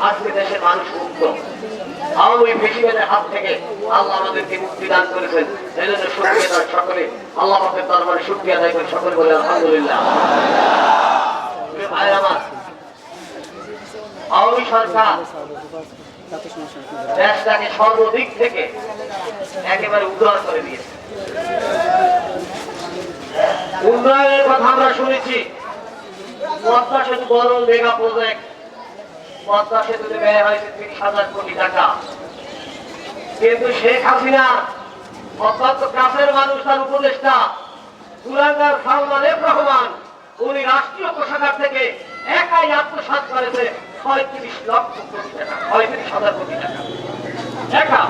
আজকে দেশের মানুষ মুক্ত আওয়ামী বেশিবেদের হাত থেকে আল্লাহ আমাদেরকে মুক্তি দান করেছেন। সকলে। আল্লাহ করে সকলে বলে, আলহামদুলিল্লাহ। প্রিয় আমার দেশটাকে সর্বদিক থেকে একেবারে উদ্ধার করে দিয়েছে। উন্নয়নের কথা আমরা শুনেছি। পদ্মা সেতু বড় মেগা প্রজেক্ট পদ্মা সেতুতে ব্যয় হয়েছে তিরিশ হাজার কোটি টাকা। কিন্তু শেখ হাসিনা কাছের মানুষ, তার উপদেষ্টা সালমান এফ রহমান, উনি রাষ্ট্রীয় কোষাগার থেকে একাই আত্মসাৎ করেছে ছয়ত্রিশ লক্ষ কোটি টাকা ছয়ত্রিশ হাজার কোটি টাকা। একা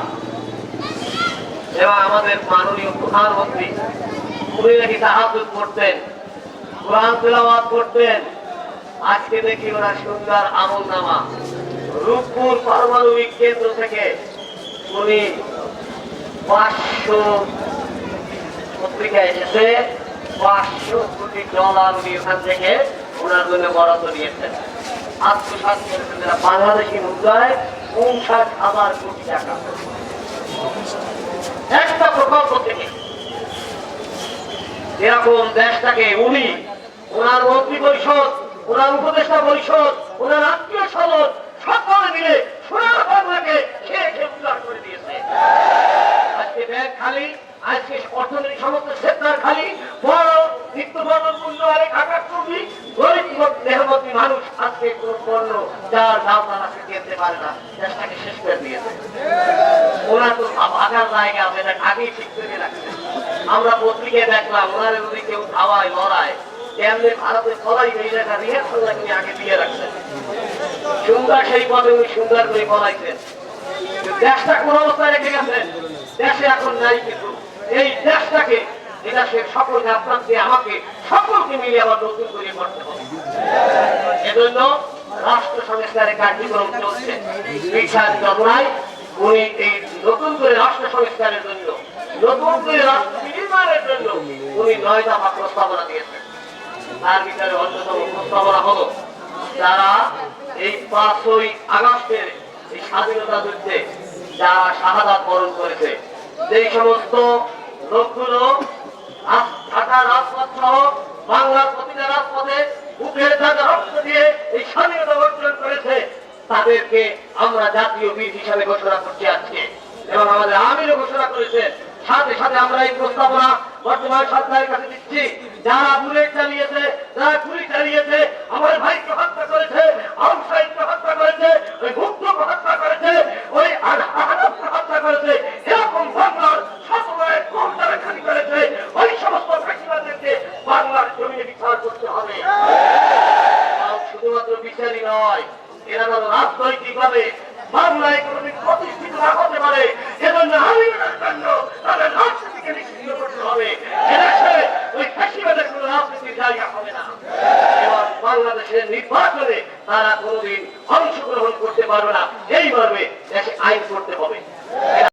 এবং আমাদের মাননীয় প্রধানমন্ত্রী, উনি নাকি করতেন, কোরআন করতেন আজকে দেখি ওরা সুন্দর আমল নামা রূপপুর পারমাণবিক কেন্দ্র থেকে উনি পাঁচশো পত্রিকা এসেছে পাঁচশো কোটি ডলার উনি ওখান থেকে ওনার জন্য বরাদ্দ নিয়েছেন আত্মসাৎ করেছেন যারা বাংলাদেশি মুদ্রায় উনষাট হাজার কোটি টাকা। একটা প্রকল্প থেকে এরকম দেশটাকে উনি ওনার মন্ত্রী পরিষদ ওনার উপদেষ্টা পরিষদ, ওনার আত্মীয় স্বজন, সকলে মিলে সোনার বাংলাকে খেয়ে উদ্ধার করে দিয়েছে। আজকে ব্যাগ খালি আজকে সমস্ত খালি মানুষ আজকে শেষ করে দিয়েছে। জায়গা ঠিক করে আমরা পত্রিকায় দেখলাম, ওনার যদি কেউ খাওয়ায় লড়ায়। উনি এই নতুন করে এজন্য রাষ্ট্র সংস্কারের চলছে। বিচার এই নতুন করে রাষ্ট্র সংস্কারের জন্য, নতুন করে রাষ্ট্র নির্মাণের জন্য উনি নয় দফা প্রস্তাবনা দিয়েছেন। তার ভিতরে অন্যতম প্রস্তাবনা হলো যারা এই পাঁচই আগস্টের এই স্বাধীনতা যুদ্ধে যারা শাহাদাত বরণ করেছে, যেই সমস্ত লোকগুলো ঢাকার রাজপথ সহ বাংলার প্রতিটা রাজপথে বুকের দাদা রক্ত দিয়ে এই স্বাধীনতা অর্জন করেছে, তাদেরকে আমরা জাতীয় বীর হিসাবে ঘোষণা করছি আজকে। এবং আমাদের আমিরও ঘোষণা করেছে, সাথে সাথে আমরা এই প্রস্তাবনা বর্তমান সরকারের কাছে দিচ্ছি। যারা বুলেট চালিয়েছে, যারা গুলি চালিয়েছে, আমার ভাইকে হত্যা করেছে আম হত্যা করেছে, ওই হত্যা করেছে, ওই হত্যা করেছে, এরকম শুধুমাত্র বিচারই নয় বাংলায় প্রতিষ্ঠিত না হতে পারে, এজন্য জন্য তাদের রাজনীতিকে নিষিদ্ধ করতে হবে এদেশে ওই ফাঁসিবাদের কোনো রাজনীতির জায়গা হবে না এবং বাংলাদেশের নির্বাচনে তারা কোনোদিন অংশগ্রহণ করতে পারবে না। এই মর্মে দেশে আইন করতে হবে।